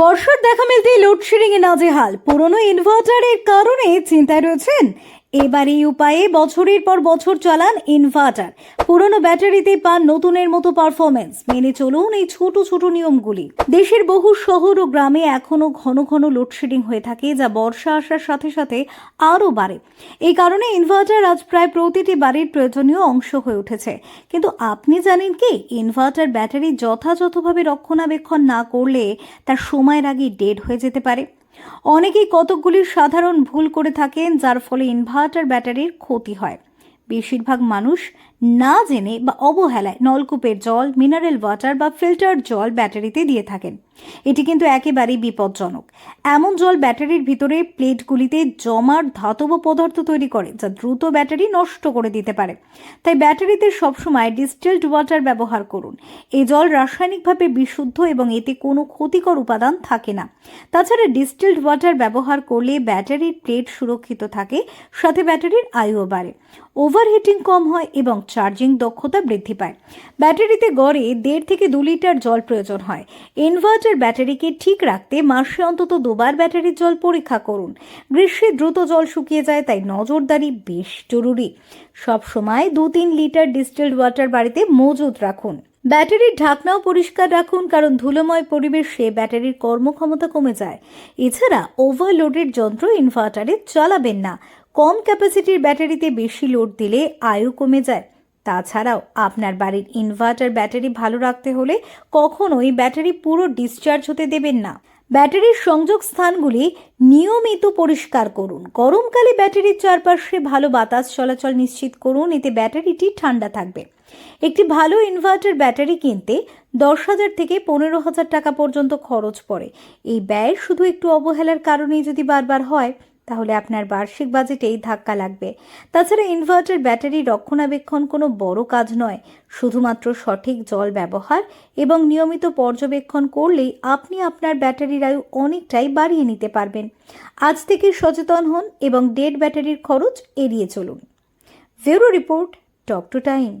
বর্ষার দেখা মিলতেই এ নাজেহাল। পুরনো ইনভার্টারের কারণে চিন্তায় রয়েছেন এবার এই উপায়ে বছরের পর বছর চালান ইনভার্টার পুরনো ব্যাটারিতে পান নতুনের মতো পারফরমেন্স মেনে চলুন এই ছোট ছোট নিয়মগুলি। দেশের বহু শহর ও গ্রামে এখনও ঘন ঘন লোডশেডিং হয়ে থাকে, যা বর্ষা আসার সাথে সাথে আরও বাড়ে। এই কারণে ইনভার্টার আজ প্রায় প্রতিটি বাড়ির প্রয়োজনীয় অংশ হয়ে উঠেছে। কিন্তু আপনি জানেন কি? ইনভার্টার ব্যাটারি যথাযথভাবে রক্ষণাবেক্ষণ না করলে তার সময়ের আগেই ডেড হয়ে যেতে পারে। অনেকেই কতকগুলি সাধারণ ভুল করে থাকেন যার ফলে ইনভার্টার ব্যাটারির ক্ষতি হয়। বেশিরভাগ মানুষ না জেনে বা অবহেলায় নলকূপের জল মিনারেল ওয়াটার বা ফিল্টার জল ব্যাটারিতে দিয়ে থাকেন। এটি কিন্তু একেবারেই বিপজ্জনক। এমন জল ব্যাটারির ভিতরে প্লেটগুলিতে জমার ধাতব পদার্থ তৈরি করে, যা দ্রুত ব্যাটারি নষ্ট করে দিতে পারে। তাই ব্যাটারিতে সবসময় ডিস্টিলড ওয়াটার ব্যবহার করুন। এই জল রাসায়নিকভাবে বিশুদ্ধ এবং এতে কোনো ক্ষতিকর উপাদান থাকে না। তাছাড়া ডিস্টিলড ওয়াটার ব্যবহার করলে ব্যাটারির প্লেট সুরক্ষিত থাকে, সাথে ব্যাটারির আয়ুও বাড়ে। ওভারহিটিং কম হয় এবং চার্জিং দক্ষতা বৃদ্ধি পায়। ব্যাটারিতে গড়ে দেড় থেকে দু লিটার জল প্রয়োজন হয়। ইনভার্টার ব্যাটারিকে ঠিক রাখতে মাসে অন্তত দুবার ব্যাটারির জল পরীক্ষা করুন। গ্রীষ্মে দ্রুত জল শুকিয়ে যায়, তাই নজরদারি বেশ জরুরি। সব সময় দু তিন লিটার ডিস্টিলড ওয়াটার বাড়িতে মজুদ রাখুন। ব্যাটারির ঢাকনাও পরিষ্কার রাখুন, কারণ ধুলোময় পরিবেশে ব্যাটারির কর্মক্ষমতা কমে যায়। এছাড়া ওভারলোডেড যন্ত্র ইনভার্টারে চালাবেন না। কম ক্যাপাসিটির ব্যাটারিতে বেশি লোড দিলে আয়ু কমে যায়। তাছাড়াও আপনার বাড়ির ইনভার্টার ব্যাটারি ভালো রাখতে হলে কখনোই ব্যাটারি পুরো ডিসচার্জ হতে দেবেন না। ব্যাটারির সংযোগ স্থানগুলি নিয়মিত পরিষ্কার করুন। গরমকালে ব্যাটারির চারপাশে ভালো বাতাস চলাচল নিশ্চিত করুন, এতে ব্যাটারিটি ঠান্ডা থাকবে। একটি ভালো ইনভার্টার ব্যাটারি কিনতে দশ হাজার থেকে পনেরো হাজার টাকা পর্যন্ত খরচ পড়ে। এই ব্যয় শুধু একটু অবহেলার কারণেই যদি বারবার হয়। তাহলে আপনার বার্ষিক বাজেটেই ধাক্কা লাগবে। তাছাড়া ইনভার্টার ব্যাটারি রক্ষণাবেক্ষণ কোনো বড় কাজ নয়, শুধুমাত্র সঠিক জল ব্যবহার এবং নিয়মিত পর্যবেক্ষণ করলেই আপনি আপনার ব্যাটারির আয়ু অনেকটাই বাড়িয়ে নিতে পারবেন। আজ থেকে সচেতন হন এবং ডেড ব্যাটারির খরচ এড়িয়ে চলুন। Bureau report talk to time.